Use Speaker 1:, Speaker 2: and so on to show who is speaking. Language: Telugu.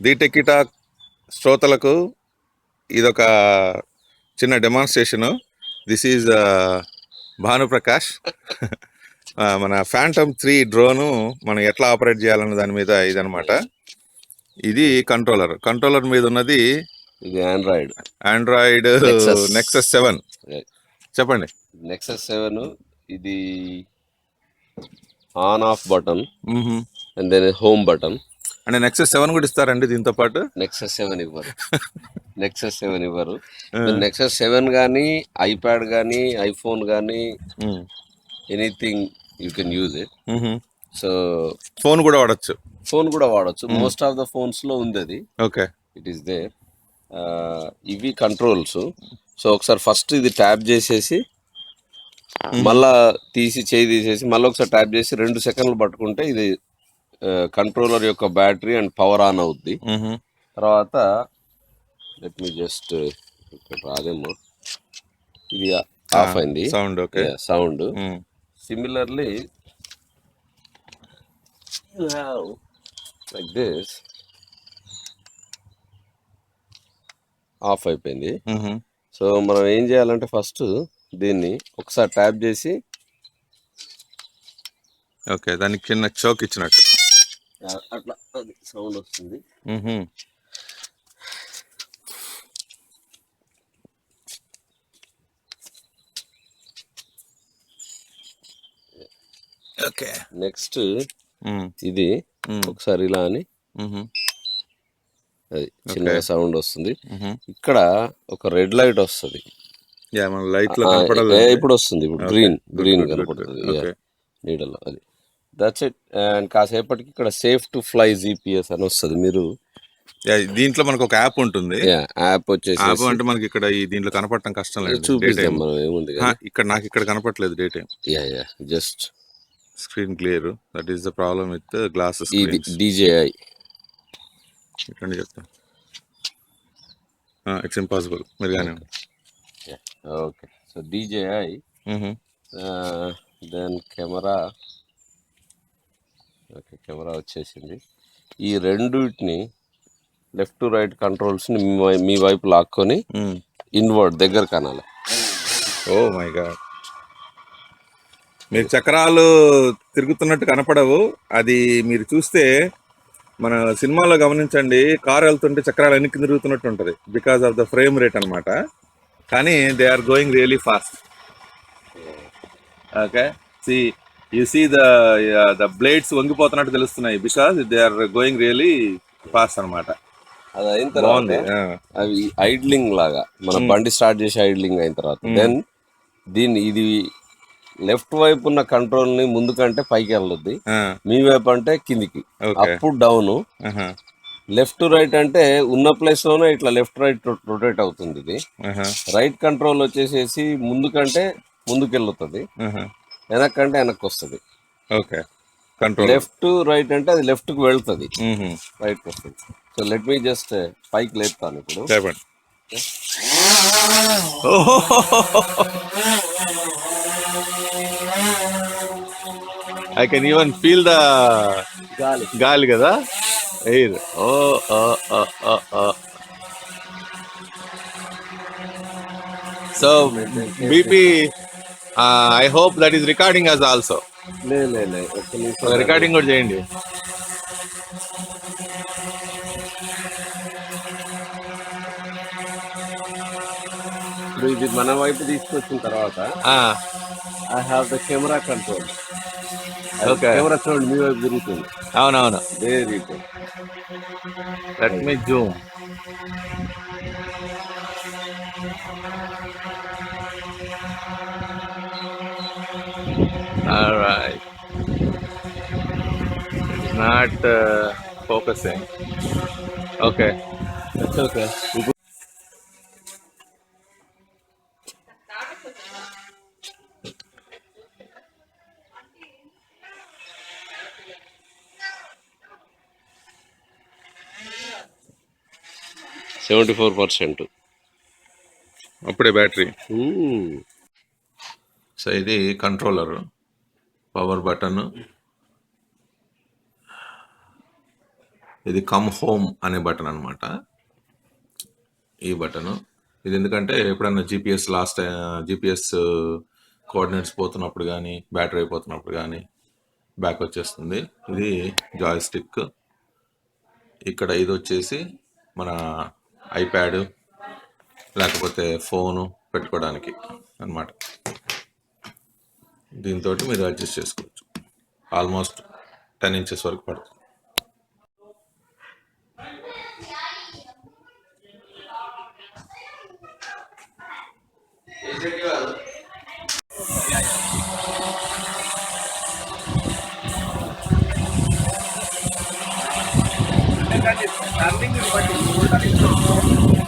Speaker 1: ది టెక్కిటాక్ శ్రోతలకు ఇదొక చిన్న డెమాన్స్ట్రేషను దిస్ ఈజ్ భానుప్రకాష్. మన ఫ్యాంటమ్ త్రీ డ్రోను మనం ఎట్లా ఆపరేట్ చేయాలన్న దాని మీద ఇదనమాట ఇది కంట్రోలర్ కంట్రోలర్ మీద ఉన్నది
Speaker 2: ఇది ఆండ్రాయిడ్
Speaker 1: ఆండ్రాయిడ్. Nexus seven. చెప్పండి.
Speaker 2: నెక్సస్ సెవెన్ ఇది on off button. And then home button
Speaker 1: అంటే నెక్సస్ సెవెన్ కూడా ఇస్తారండి దీంతో పాటు?
Speaker 2: నెక్సస్ సెవెన్ ఇవ్వరు. నెక్సస్ సెవెన్ ఇవ్వరు. నెక్సస్ సెవెన్ కానీ ఐప్యాడ్ కానీ ఐఫోన్ కానీ. Anything you can use it. So
Speaker 1: phone కూడా వాడచ్చు.
Speaker 2: ఫోన్ కూడా వాడచ్చు. మోస్ట్ ఆఫ్ ద ఫోన్స్లో ఉంది అది
Speaker 1: ఓకే
Speaker 2: ఇట్ ఈస్ దేర్ ఇవి కంట్రోల్స్ సో ఒకసారి ఫస్ట్ ఇది ట్యాప్ చేసేసి మళ్ళా తీసి చేయి తీసేసి మళ్ళీ ఒకసారి ట్యాప్ చేసి రెండు సెకండ్లు పట్టుకుంటే ఇది కంట్రోలర్ యొక్క బ్యాటరీ అండ్ పవర్ ఆన్ అవుద్ది. తర్వాత లెట్ మీ జస్ట్ ఇక్కడ రాదేమో. ఇది ఆఫ్ అయింది.
Speaker 1: Sound okay
Speaker 2: sound. Similarly like this off అయిపోయింది. సో మనం ఏం చేయాలంటే ఫస్ట్ దీన్ని ఒకసారి ట్యాప్ చేసి
Speaker 1: ఓకే దానికి చిన్న చోక్ ఇచ్చినట్టు.
Speaker 2: అట్లా అది సౌండ్ వస్తుంది.
Speaker 1: Okay
Speaker 2: next. ఇది. ఒకసారి ఇలా అని. అది చిన్నగా సౌండ్ వస్తుంది. ఇక్కడ ఒక రెడ్ లైట్ వస్తుంది
Speaker 1: యా మన లైట్
Speaker 2: ఇప్పుడు వస్తుంది ఇప్పుడు గ్రీన్ గ్రీన్ కనపడుతుంది. నీడలో అది దట్స్ ఇట్ అండ్ కాసేపటికి ఇక్కడ సేఫ్ టు ఫ్లై జీపీఎస్ అని వస్తుంది. మీరు
Speaker 1: యా, దీంట్లో మనకు ఒక యాప్ ఉంటుంది.
Speaker 2: యాప్ వచ్చేసి
Speaker 1: యాప్ అంటే మనకి ఇక్కడ ఈ దీంట్లో కనపడటం కష్టం లేదు.
Speaker 2: చూపిస్తాం మనం ఏముంది
Speaker 1: ఇక్కడ నాకు ఇక్కడ కనపడలేదు day time
Speaker 2: yeah yeah just
Speaker 1: screen clear that is the problem with glasses
Speaker 2: ఇది డిజేఐ
Speaker 1: ఇక్కడ చెప్తా. ఇట్స్ ఇంపాసిబుల్ మీరు కానీ
Speaker 2: okay so DJI then camera camera వచ్చేసింది. ఈ రెండుటిని లెఫ్ట్ టు రైట్ కంట్రోల్స్ని మీ వైపు లాక్కొని ఇన్వర్డ్ దగ్గర కనాలి.
Speaker 1: Oh my God. మీరు చక్రాలు తిరుగుతున్నట్టు కనపడవు. అది మీరు చూస్తే మన సినిమాలో గమనించండి కారు వెళ్తుంటే చక్రాలు వెనక్కి తిరుగుతున్నట్టు ఉంటుంది. Because of the frame rate అన్నమాట. కానీ they are going really fast okay see you see the the blades వంగిపోతున్నట్టు తెలుస్తున్నాయి because they are going really fast అన్నమాట.
Speaker 2: అది అయిన తర్వాత అవి ఐడ్లింగ్ లాగా మన బండి స్టార్ట్ చేసి ఐడ్లింగ్ అయిన తర్వాత. దెన్ దీన్ని ఇది లెఫ్ట్ వైపు ఉన్న కంట్రోల్ని ముందుకంటే పైకి వెళ్ళొద్ది. మీ వైపు అంటే కిందికి. అప్పుడు డౌన్ లెఫ్ట్ రైట్ అంటే ఉన్న ప్లేస్లోనే ఇట్లా లెఫ్ట్ రైట్ రొటేట్ అవుతుంది ఇది. రైట్ కంట్రోల్ వచ్చేసేసి ముందుకంటే ముందుకు వెళ్ళుతుంది వెనక్కంటే వెనక్కి వస్తుంది
Speaker 1: ఓకే. కంట్రోల్
Speaker 2: లెఫ్ట్ రైట్ అంటే అది లెఫ్ట్కు వెళ్తుంది. రైట్కి వస్తుంది సో లెట్ మీ జస్ట్ పైకి లేపుతాను ఇప్పుడు.
Speaker 1: చెప్పండి I can even feel the
Speaker 2: గాలి.
Speaker 1: గాలి కదా? Air. Oh so BP I hope that is recording us also recording కూడా చేయండి.
Speaker 2: ఇప్పుడు ఇది మన వైపు తీసుకొచ్చిన తర్వాత I have the camera control
Speaker 1: Okay.
Speaker 2: Camera చూడండి మీ వైపు తిరుగుతుంది.
Speaker 1: అవునవును.
Speaker 2: Very good
Speaker 1: let me zoom not uh, focusing. Okay.
Speaker 2: Okay seventy four percent
Speaker 1: అప్పుడే బ్యాటరీ. సో ఇది కంట్రోలర్ పవర్ బటన్ ఇది కమ్ హోమ్ అనే బటన్ అనమాట ఈ బటన్ ఇది ఎందుకంటే ఎప్పుడైనా జిపిఎస్ లాస్ట్ జిపిఎస్ కోఆర్డినేట్స్ పోతున్నప్పుడు కానీ బ్యాటరీ అయిపోతున్నప్పుడు కానీ బ్యాక్ వచ్చేస్తుంది. ఇది జాయ్ స్టిక్ ఇక్కడ ఇది వచ్చేసి మన ఐప్యాడ్ లేకపోతే ఫోను పెట్టుకోవడానికి అన్నమాట. దీంతో మీరు అడ్జస్ట్ చేసుకోవచ్చు. ఆల్మోస్ట్ టెన్ ఇంచెస్ వరకు పడుతుంది.
Speaker 3: bonito.